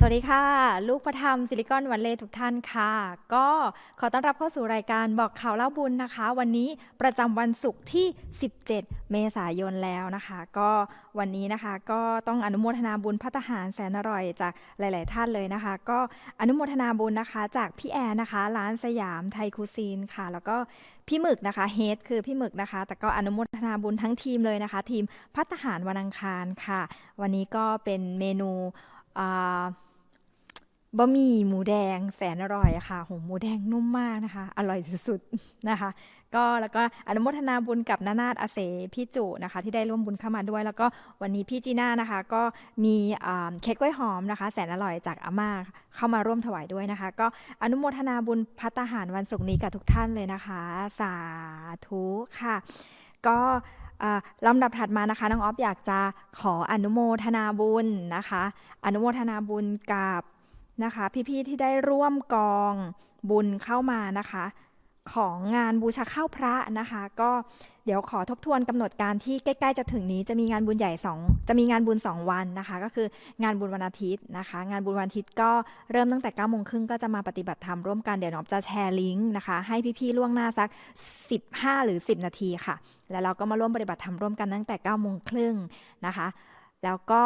สวัสดีค่ะ ลูกพระธรรมซิลิคอนวันเลทุกท่านค่ะ ก็ขอต้อนรับเข้าสู่รายการบอกข่าวเล่าบุญนะคะ วันนี้ประจำวันศุกร์ที่ 17 เมษายนแล้วนะคะ ก็วันนี้นะคะก็ต้องอนุโมทนาบุญพัตหารแสนอร่อยจากหลาย ๆ ท่านเลยนะคะ ก็อนุโมทนาบุญนะคะ จากพี่แอนนะคะร้านสยามไทยคูซีนค่ะ แล้วก็พี่หมึกนะคะเฮดคือพี่หมึกนะคะ แต่ก็อนุโมทนาบุญทั้งทีมเลยนะคะ ทีมพัตหารวันอังคารค่ะ วันนี้ก็เป็นเมนู บะหมี่หมูแดงแสนอร่อยค่ะหงหมูแดงนุ่มมากนะคะ อร่อยสุดๆนะคะ ก็แล้วก็อนุโมทนาบุญกับนานาดอาเสพี่จุนะคะ ที่ได้ร่วมบุญเข้ามาด้วย แล้วก็วันนี้พี่จีน่านะคะ ก็มีเค้กกล้วยหอมนะคะ แสนอร่อยจากอาม่าเข้ามาร่วมถวายด้วยนะคะ ก็อนุโมทนาบุญพัตหารวันศุกร์นี้กับทุกท่านเลยนะคะ สาธุค่ะ ก็ลำดับถัดมานะคะน้องออฟอยากจะขออนุโมทนาบุญนะคะ อนุโมทนาบุญกับ นะคะ พี่ๆที่ได้ร่วมกองบุญเข้ามานะคะ ของงานบูชาข้าวพระนะคะ ก็เดี๋ยวขอทบทวนกำหนดการที่ใกล้ๆจะถึงนี้จะมีงานบุญใหญ่2จะมีงานบุญ 2 วันนะคะ ก็คืองานบุญวันอาทิตย์นะคะ งานบุญวันอาทิตย์ก็เริ่มตั้งแต่9ก้าโมงครึ่งก็จะมาปฏิบัติธรรมร่วมกันเดี๋ยวน้องจะแชร์ลิงก์นะคะ ให้พี่ๆล่วงหน้าสัก 15 หรือ 10 นาทีค่ะ แล้วเราก็มาร่วมปฏิบัติธรรมร่วมกันตั้งแต่9ก้าโมงครึ่งนะคะ แล้วก็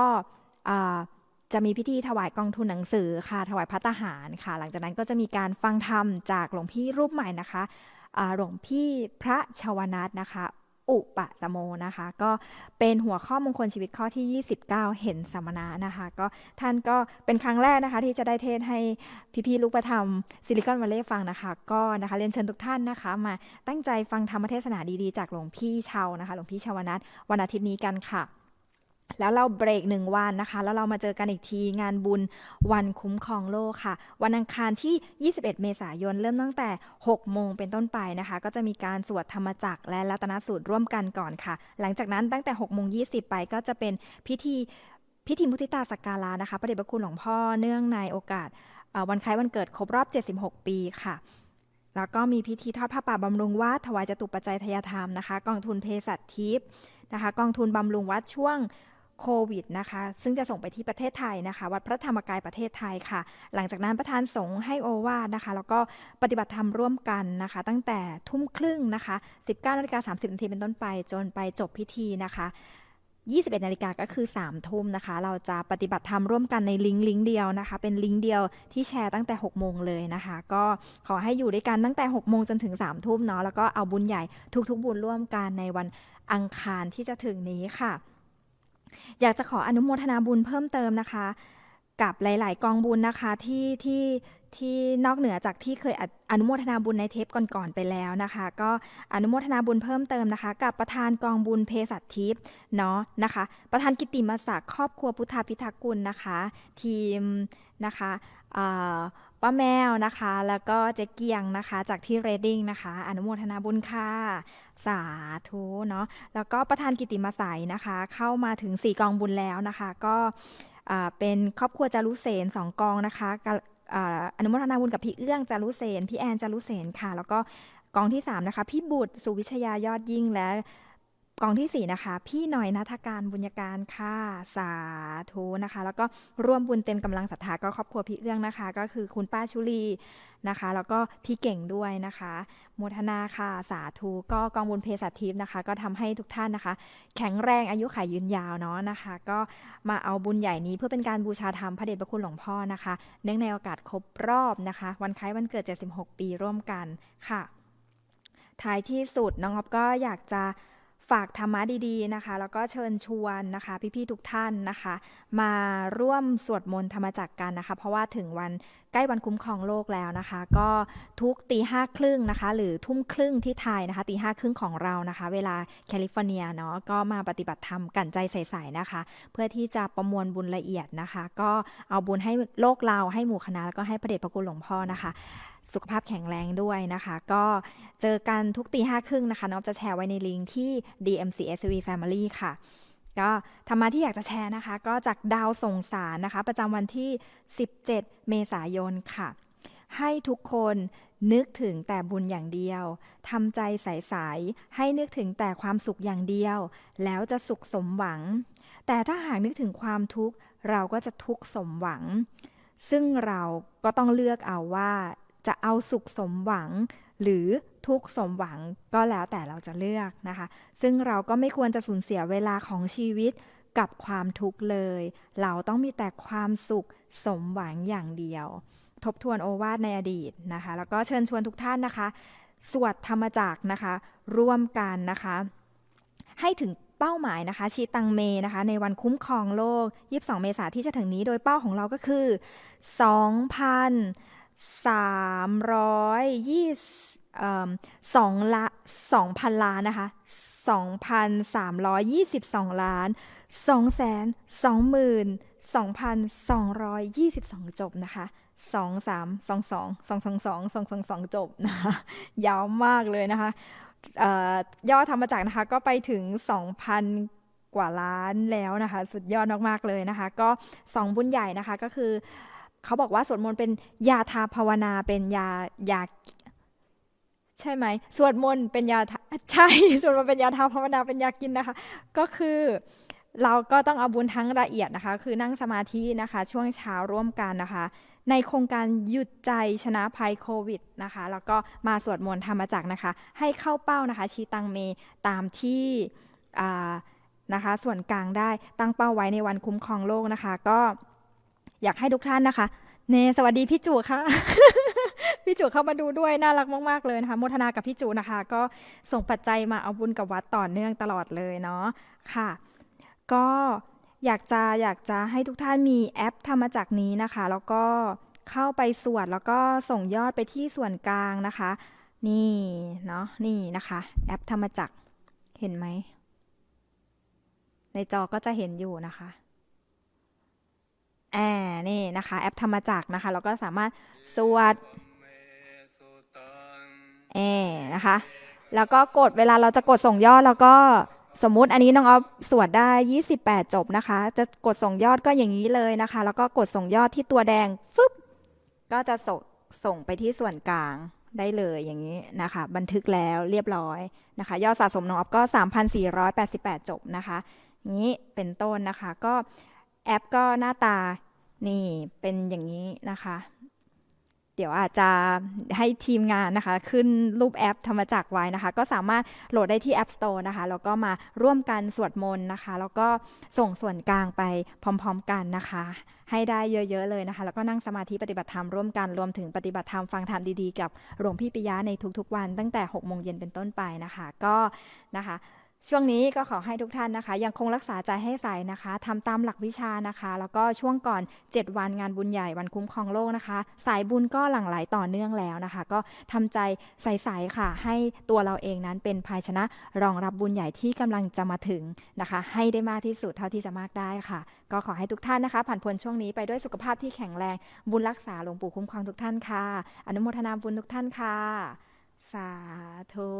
จะมีพิธีถวายกองทุนหนังสือค่ะ ถวายพัตหารค่ะ หลังจากนั้นก็จะมีการฟังธรรมจากหลวงพี่รูปใหม่นะคะหลวงพี่พระชวนัทนะคะ อุปสโมนะคะ ก็เป็นหัวข้อมงคลชีวิตข้อที่ 29 เห็นสมณะนะคะ ก็ท่านก็เป็นครั้งแรกนะคะ ที่จะได้เทศให้พี่ๆลูกประธรรมซิลิคอนวัลเลย์ฟังนะคะ ก็นะคะเรียนเชิญทุกท่านนะคะ มาตั้งใจฟังธรรมเทศนาดีๆ จากหลวงพี่เชานะคะ หลวงพี่ชวนัทวันอาทิตย์นี้กันค่ะ แล้วเราเบรกหนึ่งวันนะคะ แล้วเรามาเจอกันอีกทีงานบุญวันคุ้มครองโลกค่ะ วันอังคารที่ 21 เมษายนเริ่มตั้งแต่ 6 โมงเป็นต้นไปนะคะ ก็จะมีการสวดธรรมจักรและรัตนสูตรร่วมกันก่อนค่ะ หลังจากนั้นตั้งแต่6โมง20 ไปก็จะเป็นพิธีพิธีมุทิตาสักการะนะคะ พระเดชพระคุณหลวงพ่อเนื่องในโอกาสวันคล้ายวันเกิดครบรอบ 76 ปีค่ะแล้วก็มีพิธีทอดผ้าป่าบำรุงวัดถวายจตุปัจจัยทยธรรมนะคะ กองทุนเภสัชทิพย์นะคะ กองทุนบำรุงวัดช่วง โควิดนะคะ ซึ่งจะส่งไปที่ประเทศไทยนะคะ วัดพระธรรมกายประเทศไทยค่ะ หลังจากนั้นประธานสงฆ์ให้โอวาทนะคะ แล้วก็ปฏิบัติธรรมร่วมกันนะคะ ตั้งแต่ทุ่มครึ่งนะคะ 19นาฬิกา30นาทีเป็นต้นไป จนไปจบพิธีนะคะ21นาฬิกาก็คือ 3 ทุ่มนะคะ เราจะปฏิบัติธรรมร่วมกันในลิงก์ลิงก์เดียวนะคะ เป็นลิงก์เดียวที่แชร์ตั้งแต่ 6 โมงเลยนะคะ ก็ขอให้อยู่ด้วยกันตั้งแต่ 6 โมงจนถึง 3 ทุ่มเนาะ แล้วก็เอาบุญใหญ่ทุกๆ บุญร่วมกันในวันอังคารที่จะถึงนี้ค่ะ อยากจะขออนุโมทนาบุญเพิ่มเติมนะคะ กับหลาย ๆ กองบุญนะคะที่ที่ที่นอกเหนือจากที่เคยอนุโมทนาบุญในเทปก่อนๆไปแล้วนะคะ ก็อนุโมทนาบุญเพิ่มเติมนะคะ กับประธานกองบุญเพศัตทิพย์เนาะนะคะ ประธานกิติมศักดิ์ครอบครัวพุทธาพิทักษ์กุลนะคะ ทีมนะคะ ป้าแมวนะคะ แล้วก็เจ๊เกียงนะคะ จากที่เรดดิ้งนะคะ อนุโมทนาบุญค่ะ สาธุเนาะแล้วก็ประธานกิติมาสัยนะคะ เข้ามาถึง 4 กองบุญแล้วนะคะ ก็เป็นครอบครัวจารุเสนสองกองนะคะอนุโมทนาบุญกับพี่เอื้องจารุเสนพี่แอนจารุเสนค่ะ แล้วก็กองที่ 3 นะคะ พี่บุตรสุวิชยายอดยิ่งและ กองที่ 4 นะคะ พี่หน่อยนัทการบุญญาการค่ะสาธุนะคะ แล้วก็ร่วมบุญเต็มกำลังศรัทธาก็ครอบครัวพี่เอื้องนะคะ ก็คือคุณป้าชุลีนะคะ แล้วก็พี่เก่งด้วยนะคะโมทนาค่ะสาธุก็กองบุญเพศทิพย์นะคะ ก็ทำให้ทุกท่านนะคะ แข็งแรงอายุขัยยืนยาวเนาะนะคะ ก็มาเอาบุญใหญ่นี้เพื่อเป็นการบูชาธรรมพระเดชพระคุณหลวงพ่อนะคะ เนื่องในโอกาสครบรอบนะคะ วันคล้ายวันเกิด 76 ปีร่วมกันค่ะท้ายที่สุดน้องอ๊อฟก็อยากจะ ฝากธรรมะดีๆนะคะ แล้วก็เชิญชวนนะคะ พี่ๆทุกท่านนะคะ มาร่วมสวดมนต์ธรรมจักรกันนะคะ เพราะว่าถึงวันใกล้วันคุ้มครองโลกแล้วนะคะ ก็ทุกตีห้าครึ่งนะคะ หรือทุ่มครึ่งที่ไทยนะคะตีห้าครึ่งของเรานะคะ เวลาแคลิฟอร์เนียเนาะก็มาปฏิบัติธรรมกันใจใสๆนะคะ เพื่อที่จะประมวลบุญละเอียดนะคะ ก็เอาบุญให้โลกเราให้หมู่คณะแล้วก็ให้พระเดชพระคุณหลวงพ่อนะคะ สุขภาพแข็งแรงด้วยนะคะ ก็เจอกันทุกตีห้าครึ่งนะคะน้องจะแชร์ไว้ในลิงก์ที่ DMCSV Family ค่ะก็ธรรมะที่อยากจะแชร์นะคะ ก็จากดาวส่งสารนะคะ ประจำวันที่ 17 เมษายนค่ะ ให้ทุกคนนึกถึงแต่บุญอย่างเดียวทำใจใสๆให้นึกถึงแต่ความสุขอย่างเดียว แล้วจะสุขสมหวัง แต่ถ้าหากนึกถึงความทุกข์เราก็จะทุกข์สมหวัง ซึ่งเราก็ต้องเลือกเอาว่า จะเอาสุขสมหวัง หรือทุกสมหวังก็แล้วแต่เราจะเลือกนะคะ ซึ่งเราก็ไม่ควรจะสูญเสียเวลาของชีวิตกับความทุกข์เลย เราต้องมีแต่ความสุขสมหวังอย่างเดียว ทบทวนโอวาทในอดีตนะคะ แล้วก็เชิญชวนทุกท่านนะคะ สวดธรรมจักนะคะ ร่วมกันนะคะ ให้ถึงเป้าหมายนะคะ ชีตังเมนะคะ ในวันคุ้มครองโลก 22 เมษายนที่จะถึงนี้ โดยเป้าของเราก็คือ 2,320สองละ2,000ล้านนะคะ2,322 ล้าน 222,222 จบนะคะ2 3 2 2 2 2 2 2 2 2 จบนะคะยาวมากเลยนะคะยอดทำมาจากนะคะก็ไปถึง 2,000 กว่าล้านแล้วนะคะ สุดยอดมาก ๆ เลยนะคะ ก็สองบุญใหญ่นะคะก็คือ เขาบอกว่าสวดมนต์เป็นยาทาภาวนาเป็นยายาใช่ไหมสวดมนต์เป็นยาใช่สวดมนต์เป็นยาทาภาวนาเป็นยากินนะคะ ก็คือเราก็ต้องเอาบุญทั้งละเอียดนะคะ คือนั่งสมาธินะคะ ช่วงเช้าร่วมกันนะคะ ในโครงการหยุดใจชนะภัยโควิดนะคะ แล้วก็มาสวดมนต์ธรรมจักนะคะ ให้เข้าเป้านะคะ ชีตังเมตามที่นะคะ ส่วนกลางได้ตั้งเป้าไว้ในวันคุ้มครองโลกนะคะ ก็ อยากให้ทุกท่านนะคะเนสวัสดีพี่จูค่ะ พี่จูเข้ามาดูด้วยน่ารักมากๆเลยนะคะโมทนากับพี่จูนะคะ ก็ส่งปัจจัยมาเอาบุญกับวัดต่อเนื่องตลอดเลยเนาะค่ะ ก็อยากจะอยากจะให้ทุกท่านมีแอปธรรมจักนี้นะคะ แล้วก็เข้าไปสวดแล้วก็ส่งยอดไปที่ส่วนกลางนะคะ นี่เนาะนี่นะคะ แอปธรรมจักเห็นไหมในจอก็จะเห็นอยู่นะคะ อบนี่นะคะ แอปธรรมจักนะคะ เราก็สามารถสวดแอบนะคะ แล้วก็กดเวลาเราจะกดส่งยอดแล้วก็สมมุติอันนี้น้องออฟสวดได้ 28 จบนะคะ จะกดส่งยอดก็อย่างนี้เลยนะคะ แล้วก็กดส่งยอดที่ตัวแดงฟึบก็จะส่งส่งไปที่ส่วนกลางได้เลยอย่างนี้นะคะ บันทึกแล้วเรียบร้อยนะคะ ยอดสะสมน้องออฟก็ 3,488 จบนะคะนี้เป็นต้นนะคะก็ แอปก็หน้าตานี่เป็นอย่างนี้นะคะ เดี๋ยวอาจจะให้ทีมงานนะคะ ขึ้นรูปแอปธรรมจักรไว้นะคะ ก็สามารถโหลดได้ที่ App Store นะคะ แล้วก็มาร่วมกันสวดมนต์นะคะ แล้วก็ส่งส่วนกลางไปพร้อม ๆ กันนะคะ ให้ได้เยอะๆเลยนะคะ แล้วก็นั่งสมาธิปฏิบัติธรรมร่วมกันรวมถึงปฏิบัติธรรมฟังธรรมดีๆ กับหลวงพี่ปิยะในทุกๆวัน ตั้งแต่6โมงเย็นเป็นต้นไปนะคะ ก็นะคะ ช่วงนี้ก็ขอให้ทุกท่านนะคะ ยังคงรักษาใจให้ใสนะคะทำตามหลักวิชานะคะ แล้วก็ช่วงก่อน 7 วันงานบุญใหญ่วันคุ้มครองโลกนะคะ สายบุญก็หลั่งไหลต่อเนื่องแล้วนะคะ ก็ทำใจใสๆค่ะ ให้ตัวเราเองนั้นเป็นภายชนะรองรับบุญใหญ่ที่กำลังจะมาถึงนะคะ ให้ได้มากที่สุดเท่าที่จะมากได้ค่ะ ก็ขอให้ทุกท่านนะคะ ผ่านพ้นช่วงนี้ไปด้วยสุขภาพที่แข็งแรงบุญรักษาหลวงปู่คุ้มครองทุกท่านค่ะ อนุโมทนาบุญทุกท่านค่ะ สาธุ